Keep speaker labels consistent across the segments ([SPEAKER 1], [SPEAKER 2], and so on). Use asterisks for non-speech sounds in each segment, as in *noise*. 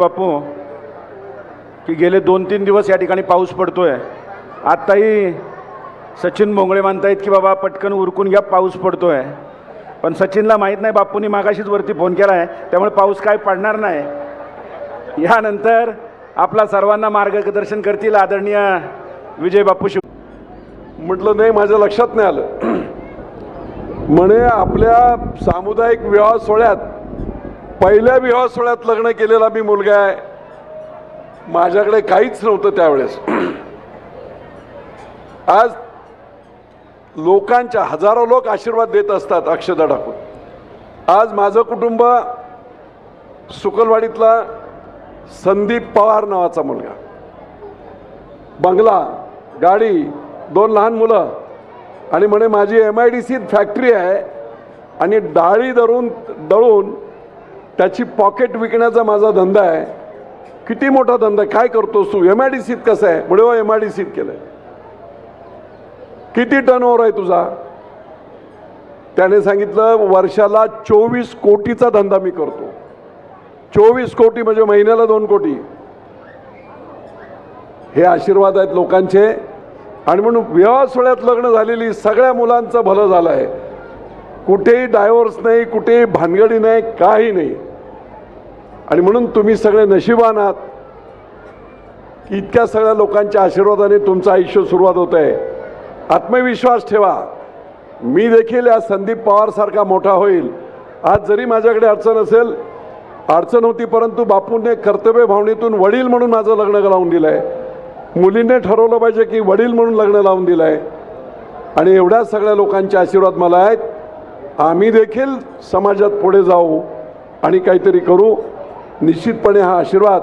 [SPEAKER 1] बापू की गेले दोन तीन दिवस या ठिकाणी पाऊस पडतोय. आत्ताही सचिन भोंगळे म्हणतायत की बाबा पटकन उरकून घ्या पाऊस पडतोय. पण सचिनला माहीत नाही बापूंनी मागाशीच वरती फोन केला आहे त्यामुळे पाऊस काय पडणार नाही. यानंतर आपला सर्वांना मार्गदर्शन करतील आदरणीय विजय बापू शिव
[SPEAKER 2] म्हटलं नाही माझ्या लक्षात नाही आलं. *clears throat* म्हणे आपल्या सामुदायिक विवाह सोहळ्यात पहिल्या विवाह सोहळ्यात लग्न केलेला मी मुलगा आहे. माझ्याकडे काहीच नव्हतं त्यावेळेस. आज लोकांच्या हजारो लोक आशीर्वाद देत असतात अक्षदा टाकून आज माझं कुटुंब सुकलवाडीतला संदीप पवार नावाचा मुलगा. बंगला गाडी दोन लहान मुलं आणि म्हणे माझी एम आय डी सीत फॅक्टरी आहे आणि डाळी धरून दळून त्याची पॉकेट विकण्याचा माझा धंदा आहे. किती मोठा धंदा आहे? काय करतोस तू? एम आय डी सीत कसं आहे? मुळे एम आय डी सीत केलं किती टर्न ओव्हर आहे तुझा? त्याने सांगितलं वर्षाला चोवीस कोटीचा धंदा मी करतो. चोवीस कोटी म्हणजे महिन्याला दोन कोटी. हे आशीर्वाद आहेत लोकांचे. आणि म्हणून विवाह सोहळ्यात लग्न झालेली सगळ्या मुलांचं भलं झालं आहे कुठेही डायव्होर्स नाही कुठेही भानगडी नाही काही नाही. आणि म्हणून तुम्ही सगळे नशिबान आहात. की इतक्या सगळ्या लोकांच्या आशीर्वादाने तुमचं आयुष्य सुरुवात होत आहे. आत्मविश्वास ठेवा. मी देखील या संदीप पवारसारखा मोठा होईल. आज जरी माझ्याकडे अडचण असेल अडचण होती परंतु बापूंनी कर्तव्य भावनेतून वडील म्हणून माझं लग्न लावून दिलं आहे मुलीने ठरवलं पाहिजे की वडील म्हणून लग्न लावून दिलं आहे आणि एवढ्या सगळ्या लोकांचे आशीर्वाद मला आहेत. आम्ही देखील समाजात पुढे जाऊ आणि काहीतरी करू. निश्चितपणे हा आशीर्वाद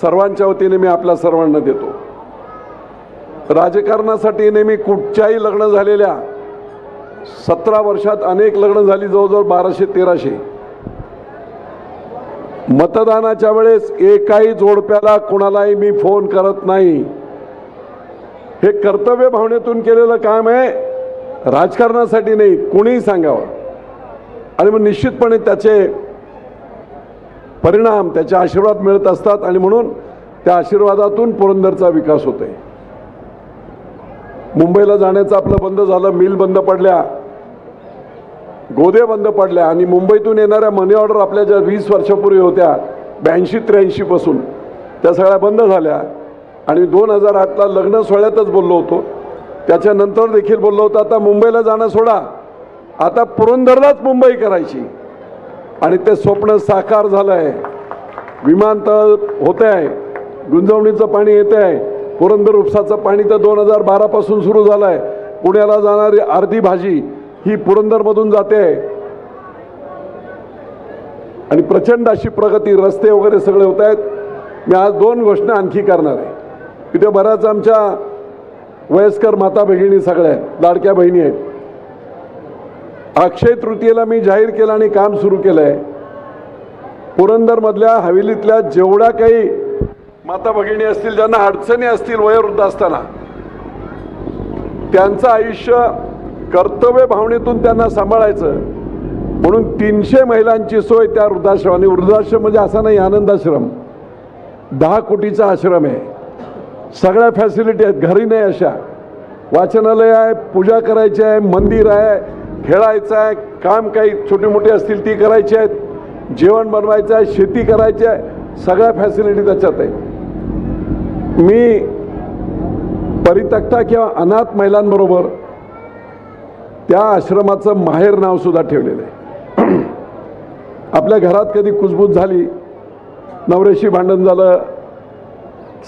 [SPEAKER 2] सर्वांच्या वतीने मी आपल्या सर्वांना देतो. राजकारणासाठी नेहमी कुठच्याही लग्न झालेल्या सतरा वर्षात अनेक लग्न झाली जवळजवळ बाराशे तेराशे. मतदानाच्या वेळेस एकाही जोडप्याला कोणालाही मी फोन करत नाही. हे कर्तव्य भावनेतून केलेलं काम आहे राजकारणासाठी नाही कोणीही सांगावं. आणि मग निश्चितपणे त्याचे परिणाम त्याचे आशीर्वाद मिळत असतात आणि म्हणून त्या आशीर्वादातून पुरंदरचा विकास होतोय. मुंबईला जाण्याचं आपलं बंद झालं मिल बंद पडल्या गोदे बंद पडल्या आणि मुंबईतून येणाऱ्या मनी ऑर्डर आपल्या ज्या वीस वर्षापूर्वी होत्या ब्याऐंशी त्र्याऐंशीपासून त्या सगळ्या बंद झाल्या. आणि दोन हजार आठला लग्न सोहळ्यातच बोललो होतो. त्याच्यानंतर देखील बोललो होतो आता मुंबईला जाणं सोडा. आता पुरंदरलाच मुंबई करायची. आणि ते स्वप्न साकार झालं आहे विमानतळ होत आहे गुंजवणीचं पाणी येत आहे पुरंदर उपसाचं पाणी तर दोन हजार बारापासून सुरू झालं आहे पुण्याला जाणारी अर्धी भाजी ही पुरंदरमधून जाते. आहे आणि प्रचंड अशी प्रगती रस्ते वगैरे सगळे होत आहेत. मी आज दोन घोषणा आणखी करणार आहे. तिथे बऱ्याच आमच्या वयस्कर माता भगिनी सगळ्या आहेत लाडक्या बहिणी आहेत. अक्षय तृतीयेला मी जाहीर केलं आणि काम सुरू केलं आहे पुरंदरमधल्या हवेलीतल्या जेवढ्या काही माता भगिनी असतील ज्यांना अडचणी असतील वयोवृद्ध असताना त्यांचं आयुष्य कर्तव्य भावनेतून त्यांना सांभाळायचं. म्हणून तीनशे महिलांची सोय त्या वृद्धाश्रम आणि वृद्धाश्रम म्हणजे असा नाही आनंदाश्रम. दहा कोटीचा आश्रम आहे. सगळ्या फॅसिलिटी आहेत घरी नाही अशा. वाचनालय आहे पूजा करायची आहे मंदिर आहे खेळायचं आहे काम काही छोटी मोठी असतील ती करायची आहेत. जेवण बनवायचं आहे शेती करायची आहे. सगळ्या फॅसिलिटी त्याच्यात आहे मी परितक्ता किंवा अनाथ महिलांबरोबर त्या आश्रमाचं माहेर नाव सुद्धा ठेवलेलं आहे. *clears throat* आपल्या घरात कधी कुजबूज झाली नवऱ्याशी भांडण झालं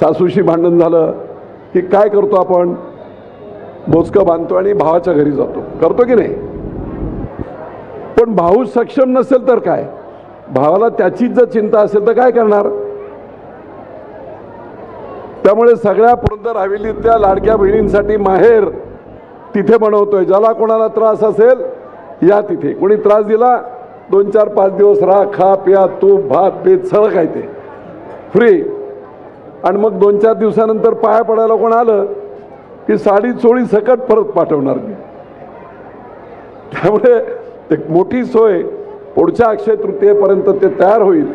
[SPEAKER 2] सासूशी भांडण झालं की काय करतो आपण? बोचकं बांधतो आणि भावाच्या घरी जातो. करतो की नाही? पण भाऊ सक्षम नसेल तर काय? भावाला त्याचीच जर चिंता असेल तर काय करणार? त्यामुळे सगळ्या पुरंदर हवेलीतल्या लाडक्या बहिणींसाठी माहेर तिथे बनवतोय. ज्याला कोणाला त्रास असेल या तिथे. कोणी त्रास दिला दोन चार पाच दिवस राहा खा प्या तूप भात पेत सगळं काय ते. फ्री आणि मग दोन चार दिवसानंतर पाया पडायला कोण आलं की साडी चोळी सकट परत पाठवणार मी. त्यामुळे एक मोठी सोय पुढच्या अक्षय तृतीयेपर्यंत ते तयार होईल.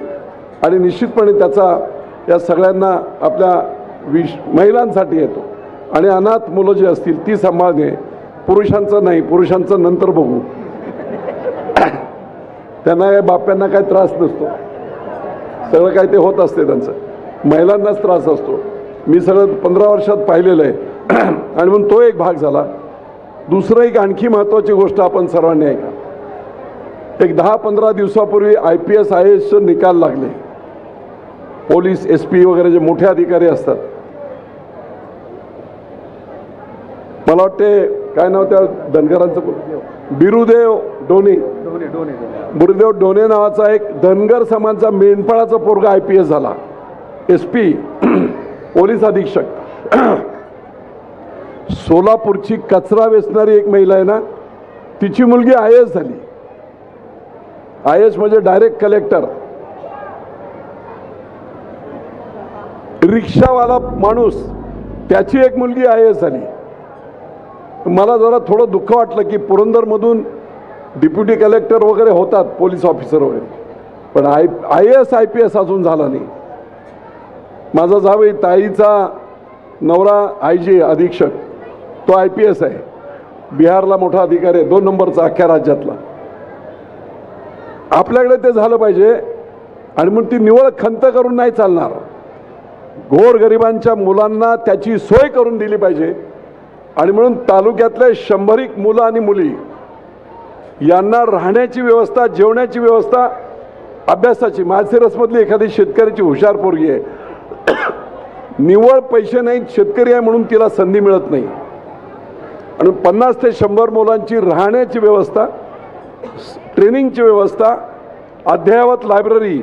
[SPEAKER 2] आणि निश्चितपणे त्याचा या सगळ्यांना आपल्या विश महिलांसाठी येतो. आणि अनाथ मुलं जी असतील ती सांभाळणे पुरुषांचं नाही पुरुषांचं नंतर बघू. त्यांना या बाप्यांना काही त्रास नसतो. सगळं काय ते होत असते त्यांचं. महिलांनाच त्रास असतो. मी सगळं पंधरा वर्षात पाहिलेलं आहे. *clears throat* आणि म्हणून तो एक भाग झाला. दुसरं एक आणखी महत्त्वाची गोष्ट आपण सर्वांनी ऐका. एक दहा पंधरा दिवसापूर्वी आय पी एस आय एसचे निकाल लागले. पोलीस एस पी वगैरे जे मोठे अधिकारी असतात. मला वाटते काय नाव त्या धनगरांचं बिरुदेव डोने. गुरुदेव डोने नावाचा एक धनगर समाजचा मेंढपाळाचा पोरगा आय पी एस झाला. एस पी *clears throat* पोलीस अधीक्षक. *clears throat* सोलापूरची कचरा वेचणारी एक महिला आहे ना तिची मुलगी आय एस झाली. आय एस म्हणजे डायरेक्ट कलेक्टर. रिक्षावाला माणूस त्याची एक मुलगी आय एस झाली मला जरा थोडं दुःख वाटलं की पुरंदरमधून डिप्युटी कलेक्टर वगैरे होतात पोलीस ऑफिसर वगैरे. पण I I S I P S अजून झाला नाही. माझा जावई ताईचा नवरा आय जी अधीक्षक तो आय पी एस आहे. बिहारला मोठा अधिकारी आहे दोन नंबरचा अख्ख्या राज्यातला. आपल्याकडे ते झालं पाहिजे. आणि मग ती निवळ खंत करून नाही चालणार. गोरगरिबांच्या मुलांना त्याची सोय करून दिली पाहिजे. आणि म्हणून तालुक्यातले शंभरीक मुलं आणि मुली यांना राहण्याची व्यवस्था जेवण्याची व्यवस्था अभ्यासाची. माळशिरसमधली एखादी शेतकऱ्याची हुशार पोरगी आहे. *coughs* निवळ पैसे नाहीत शेतकरी आहे म्हणून तिला संधी मिळत नाही. आणि पन्नास ते शंभर मुलांची राहण्याची व्यवस्था ट्रेनिंगची व्यवस्था अद्ययावत लायब्ररी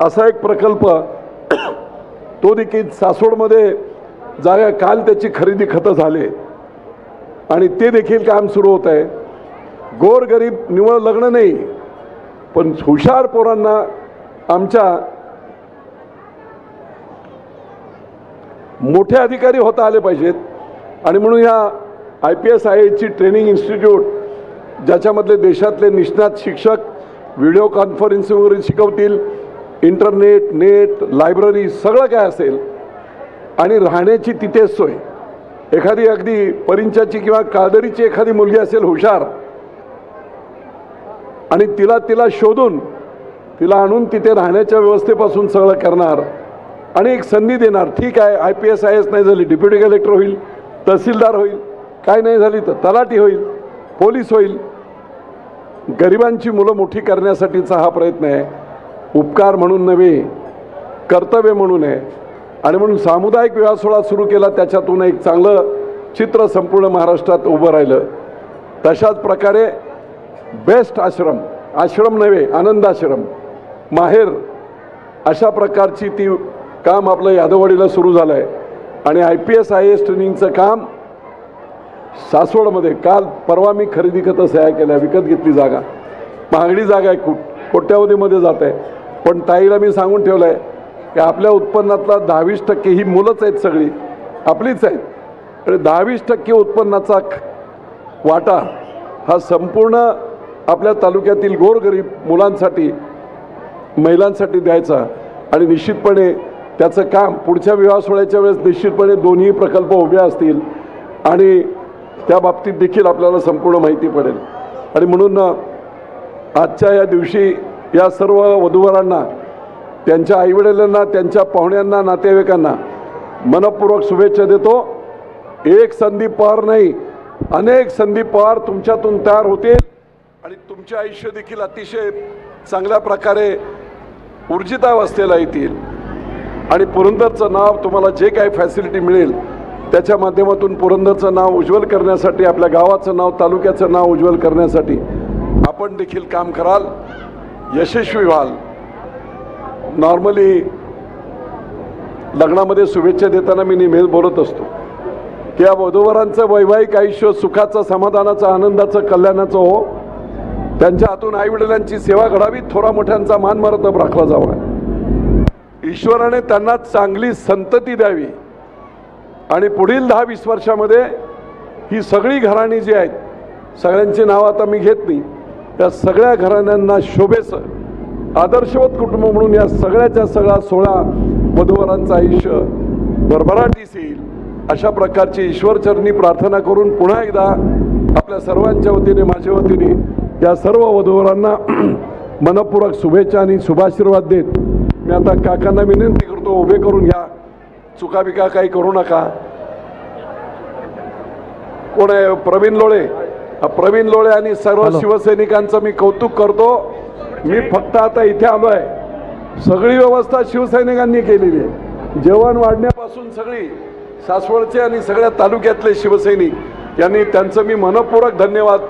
[SPEAKER 2] असा एक प्रकल्प *coughs* तो देखील सासवडमध्ये जागा काल त्याची खरेदी खतं झाले. आणि ते देखील काम सुरू होत आहे. गोरगरीब निवळ लग्न नाही पण हुशार पोरांना आमच्या मोठे अधिकारी होता आले पाहिजेत. आणि म्हणून ह्या आय पी एस आय एची ट्रेनिंग इन्स्टिट्यूट ज्याच्यामधले देशातले निष्णात शिक्षक व्हिडिओ कॉन्फरन्सिंगवरून शिकवतील इंटरनेट नेट लायब्ररी सगळं काय असेल. आणि राहण्याची तिथेच सोय. एखादी अगदी परिंचाची किंवा काळदरीची एखादी मुलगी असेल हुशार आणि तिला तिला शोधून तिला आणून तिथे राहण्याच्या व्यवस्थेपासून सगळं करणार आणि एक संधी देणार. ठीक आहे I P S I S नाही झाली डिप्युटी कलेक्टर होईल तहसीलदार होईल काय नाही झाली तर तलाठी होईल पोलीस होईल गरिबांची मुलं मोठी करण्यासाठीचा हा प्रयत्न आहे. उपकार म्हणून नव्हे कर्तव्य म्हणून आहे. आणि म्हणून सामुदायिक विवाह सोहळा सुरू केला त्याच्यातून एक चांगलं चित्र संपूर्ण महाराष्ट्रात उभं राहिलं. तशाच प्रकारे बेस्ट आश्रम आश्रम नव्हे आनंदाश्रम माहेर अशा प्रकारची ती काम आपलं यादववाडीला सुरू झालं आहे आणि I P S I S ट्रेनिंगचं काम सासवडमध्ये काल परवा मी खरेदी खतं सह्या केल्या विकत घेतली जागा. महागडी जागा आहे कुठ कोट्यावधीमध्ये जात आहे. पण ताईला मी सांगून ठेवलं आहे की आपल्या उत्पन्नातला दहावीस टक्के ही मुलंच आहेत सगळी आपलीच आहेत. आणि दहावीस टक्के उत्पन्नाचा वाटा हा संपूर्ण आपल्या तालुक्यातील गोरगरीब मुलांसाठी महिलांसाठी द्यायचा. आणि निश्चितपणे त्याचं काम पुढच्या विवाह सोहळ्याच्या वेळेस निश्चितपणे दोन्ही प्रकल्प उभे असतील. आणि त्या बाबतीत देखील आपल्याला संपूर्ण माहिती पडेल. आणि म्हणून आजच्या या दिवशी या सर्व वधूवरांना त्यांच्या आईवडिलांना त्यांच्या पाहुण्यांना नातेवाईकांना मनपूर्वक शुभेच्छा देतो. एक संधी पार नाही अनेक संधी पार तुमच्यातून तयार होतील. आणि तुमचे आयुष्य देखील अतिशय चांगल्या प्रकारे ऊर्जितावस्थेला येतील. आणि पुरंदरचं नाव तुम्हाला जे काही फॅसिलिटी मिळेल त्याच्या माध्यमातून पुरंदरचं नाव उज्ज्वल करण्यासाठी आपल्या गावाचं नाव तालुक्याचं नाव उज्ज्वल करण्यासाठी आपण देखील काम कराल. यशस्वी व्हाल. नॉर्मली लग्नामध्ये शुभेच्छा देताना मी नेहमीच बोलत असतो. की या वधूवरांचं वैवाहिक आयुष्य सुखाचं समाधानाचं आनंदाचं कल्याणाचं हो. त्यांच्या हातून आईवडिलांची सेवा घडावी थोरा मोठ्यांचा मान मरतब राखला जावा. ईश्वराने त्यांना चांगली संतती द्यावी. आणि पुढील दहा वीस वर्षामध्ये ही सगळी घराणी जी आहेत सगळ्यांची नावं आता मी घेत नाही त्या सगळ्या घराण्यांना शोभेचं आदर्शवत कुटुंब म्हणून या सगळ्याच्या सगळा सोळा वधूवरांचं आयुष्य भरभराटीस येईल अशा प्रकारची ईश्वरचरणी प्रार्थना करून पुन्हा एकदा आपल्या सर्वांच्या वतीने माझ्या वतीने या सर्व वधूवरांना *clears throat* मनपूर्वक शुभेच्छा आणि शुभाशीर्वाद देत मी आता काकांना विनंती करतो उभे करून घ्या. चुकाबिका काही करू नका. कोण आहे? प्रवीण लोळे. प्रवीण लोळे आणि सर्व शिवसैनिकांचं मी कौतुक करतो. मी फक्त आता इथे आलो आहे. सगळी व्यवस्था शिवसैनिकांनी केलेली आहे. जेवण वाढण्यापासून सगळी सासवडचे आणि सगळ्या तालुक्यातले शिवसैनिक यांनी त्यांचं मी मनपूर्वक धन्यवाद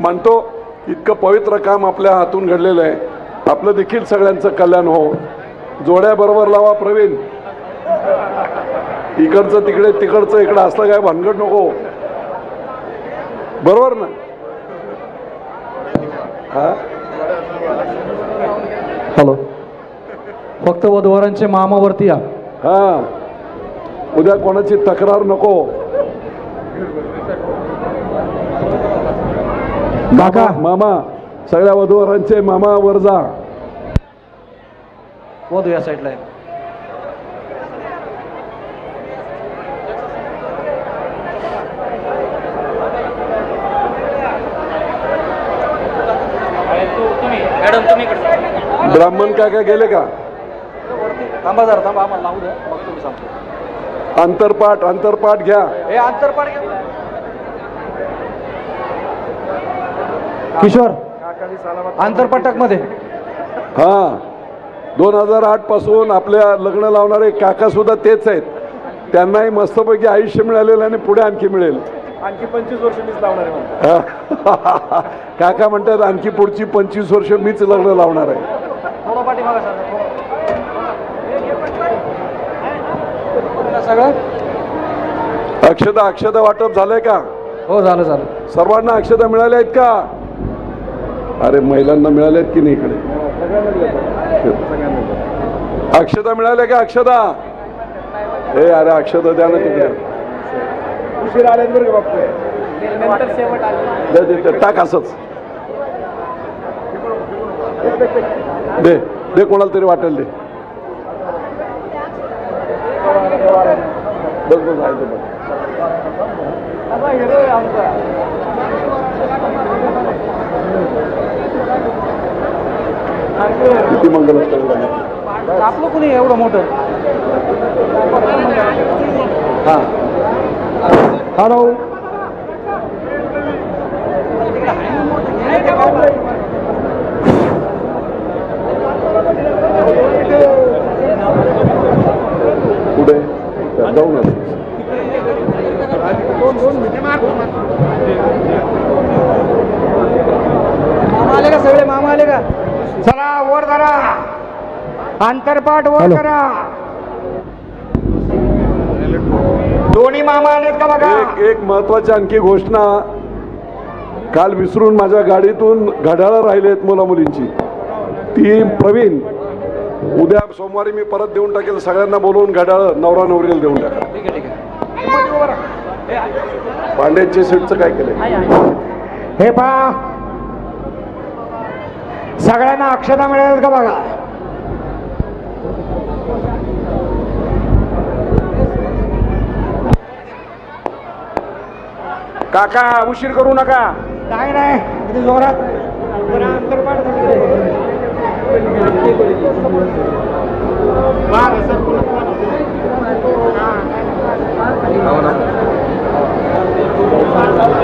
[SPEAKER 2] मानतो. इतकं पवित्र काम आपल्या हातून घडलेलं आहे. आपलं देखील सगळ्यांचं कल्याण हो. जोड्या बरोबर लावा प्रवीण. इकडचं तिकडे तिकडचं इकडं असलं काय भानगड नको. बरोबर ना? हा?
[SPEAKER 3] हॅलो. फक्त वधूवरांचे मामावरती या.
[SPEAKER 2] हा. उद्या कोणाची तक्रार नको.
[SPEAKER 3] काका.
[SPEAKER 2] मामा सगळ्या वधूवरांचे मामा वर जा.
[SPEAKER 3] वधू या साईडला आहे
[SPEAKER 4] मॅडम तुम्ही इकडे
[SPEAKER 2] ब्राह्मण काका गेले का?
[SPEAKER 3] थांबा जरा थांबा आम्हाला लावू द्या. मग तुम्ही सांगतो.
[SPEAKER 2] अंतरपाठ अंतरपाठ घ्या.
[SPEAKER 3] हे अंतरपाड घ्या. किशोर आंतरपाटकमध्ये
[SPEAKER 2] हा. दोन हजार आठपासून आपल्या लग्न लावणारे काका सुद्धा तेच आहेत. त्यांनाही मस्तपैकी आयुष्य मिळालेलं आणि पुढे आणखी मिळेल.
[SPEAKER 1] आणखी पंचवीस वर्ष मीच लावणार आहे. *laughs*
[SPEAKER 2] काका म्हणतात आणखी पुढची पंचवीस वर्ष मीच लग्न लावणार आहे.
[SPEAKER 3] पाठीमागं थोडं. सगळं?
[SPEAKER 2] अक्षदा अक्षदा वाटप झालंय का?
[SPEAKER 3] हो झालं झालं.
[SPEAKER 2] सर्वांना अक्षता मिळाल्या आहेत का? अरे महिलांना मिळाल्या आहेत की नाही इकडे? अक्षता मिळाल्या का अक्षदा? ए अरे अक्षता द्या ना तिकडे.
[SPEAKER 1] उशीर आल्यात बरं का बापू
[SPEAKER 2] दे, दे, दे, टाक असंच. दे. ते कोणाला तरी वाटेल दे. बस बस आहे ते किती मंगल
[SPEAKER 3] आपलं कुणी एवढं मोठं
[SPEAKER 2] हा
[SPEAKER 3] हॅलो
[SPEAKER 2] पुढे जाऊन आलो.
[SPEAKER 3] मामा आले का सगळे मामा आले का
[SPEAKER 4] चला वर धरा अंतरपाठ वर. करा. दोन्ही मामा आलेत का बघा?
[SPEAKER 2] एक एक महत्वाची आणखी घोषणा. काल विसरून माझ्या गाडीतून घड्याळं राहिलेत मुला मुलींची. ती प्रवीण उद्या सोमवारी मी परत देऊन टाकेल. सगळ्यांना बोलवून घड्याळं नवरा नवरीला देऊन टाका. पांड्यांच्या सीटचं काय केलंय?
[SPEAKER 4] हे पहा. सगळ्यांना अक्षता मिळेल का बघा?
[SPEAKER 1] काका उशीर करू नका.
[SPEAKER 4] नाही नाही किती जोरात. जरा अंतरपाठ.